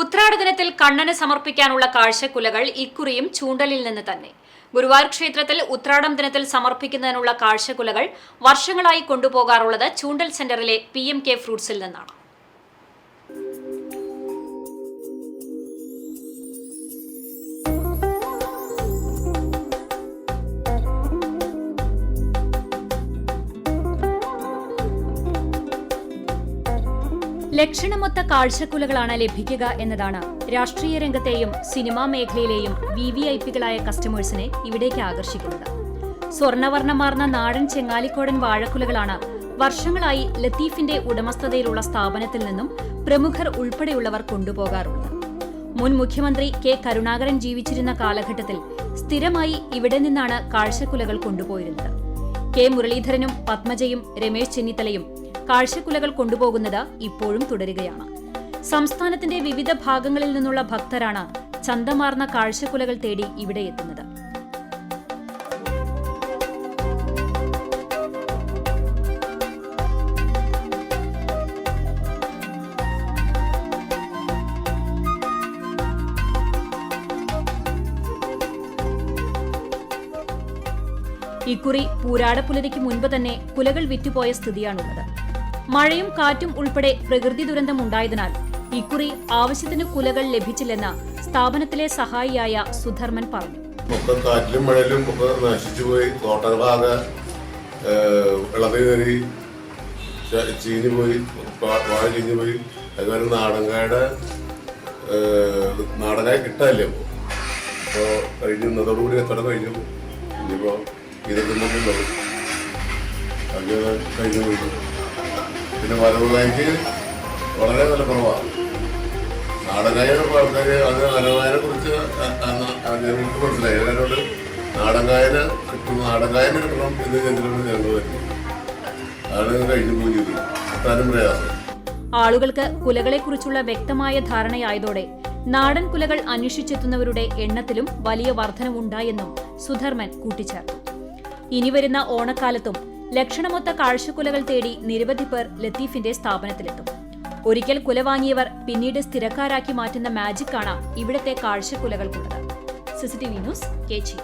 ഉത്രാട ദിനത്തിൽ കണ്ണന് സമർപ്പിക്കാനുള്ള കാഴ്ചക്കുലകൾ ഇക്കുറിയും ചൂണ്ടലിൽ നിന്ന് തന്നെ. ഗുരുവായൂർ ക്ഷേത്രത്തിൽ ഉത്രാടം ദിനത്തിൽ സമർപ്പിക്കുന്നതിനുള്ള കാഴ്ചക്കുലകൾ വർഷങ്ങളായി കൊണ്ടുപോകാറുള്ളത് ചൂണ്ടൽ സെന്ററിലെ പി എം കെ ഫ്രൂട്ട്സിൽ നിന്നാണ്. ലക്ഷണമൊത്ത കാഴ്ചക്കുലകളാണ് ലഭിക്കുക എന്നതാണ് രാഷ്ട്രീയ രംഗത്തെയും സിനിമാ മേഖലയിലെയും വി വി ഐ പികളായ കസ്റ്റമേഴ്സിനെ ഇവിടേക്ക് ആകർഷിക്കുന്നത്. സ്വർണവർണമാർന്ന നാടൻ ചെങ്ങാലിക്കോടൻ വാഴക്കുലകളാണ് വർഷങ്ങളായി ലത്തീഫിന്റെ ഉടമസ്ഥതയിലുള്ള സ്ഥാപനത്തിൽ നിന്നും പ്രമുഖർ ഉൾപ്പെടെയുള്ളവർ കൊണ്ടുപോകാറുള്ളത്. മുൻ മുഖ്യമന്ത്രി കെ കരുണാകരൻ ജീവിച്ചിരുന്ന കാലഘട്ടത്തിൽ സ്ഥിരമായി ഇവിടെ നിന്നാണ് കാഴ്ചക്കുലകൾ കൊണ്ടുപോയിരുന്നത്. കെ മുരളീധരനും പത്മജയും രമേശ് ചെന്നിത്തലയും കാഴ്ചക്കുലകൾ കൊണ്ടുപോകുന്നത് ഇപ്പോഴും തുടരുകയാണ്. സംസ്ഥാനത്തിന്റെ വിവിധ ഭാഗങ്ങളിൽ നിന്നുള്ള ഭക്തരാണ് ചന്തമാർന്ന കാഴ്ചക്കുലകൾ തേടി ഇവിടെ എത്തുന്നത്. ഇക്കുറി പൂരാടപ്പുലരിക്ക് മുൻപ് തന്നെ കുലകൾ വിറ്റുപോയ സ്ഥിതിയാണുള്ളത്. മഴയും കാറ്റും ഉൾപ്പെടെ പ്രകൃതി ദുരന്തം ഉണ്ടായതിനാൽ ഇക്കുറി ആവശ്യത്തിന് കുലകൾ ലഭിച്ചില്ലെന്ന് സ്ഥാപനത്തിലെ സഹായിയായ സുധർമ്മൻ പറഞ്ഞു. മൊത്തം കാറ്റിലും മഴയിലും ഒക്കെ നശിച്ചുപോയി തോട്ടങ്ങളാകെ ഇളവ് കയറി ചീഞ്ഞു പോയി. വാഴ ചീഞ്ഞു പോയി. അതുപോലെ നാടൻകായുടെ നാടനായി കിട്ടാനില്ല ഇപ്പോൾ കഴിഞ്ഞു ഇന്നതോടുകൂടി എത്ര കഴിഞ്ഞു? ഇനിയിപ്പോൾ ഇതൊക്കെ അങ്ങനെ കഴിഞ്ഞു പോയി പിന്നെ വരവ് ബാങ്ക് വളരെ നല്ല കുറവാണ് നാടകായുടെ ആൾക്കാർ അത് വരവായനെ കുറിച്ച് ഞങ്ങൾക്ക് മനസ്സിലായി. അതിനോട് നാടകായന കിട്ടും നാടകായന കിട്ടണം എന്ന് കേന്ദ്രം ഞങ്ങൾ വരുന്നു അതാണ് കഴിഞ്ഞു പോയി അത്താനും പ്രയാസം. ആളുകൾക്ക് കുലകളെക്കുറിച്ചുള്ള വ്യക്തമായ ധാരണയായതോടെ നാടൻ കുലകൾ അന്വേഷിച്ചെത്തുന്നവരുടെ എണ്ണത്തിലും വലിയ വർധനവുണ്ടായെന്നും സുധർമ്മൻ കൂട്ടിച്ചേർത്തു. ഇനി വരുന്ന ഓണക്കാലത്തും ലക്ഷണമൊത്ത കാഴ്ചക്കുലകൾ തേടി നിരവധി പേർ ലത്തീഫിന്റെ സ്ഥാപനത്തിലെത്തും. ഒരിക്കൽ കുല വാങ്ങിയവർ പിന്നീട് സ്ഥിരക്കാരാക്കി മാറ്റുന്ന മാജിക്കാണ് ഇവിടത്തെ കാഴ്ചക്കുലകൾക്കുള്ളത്. CCTV news കേച്ചി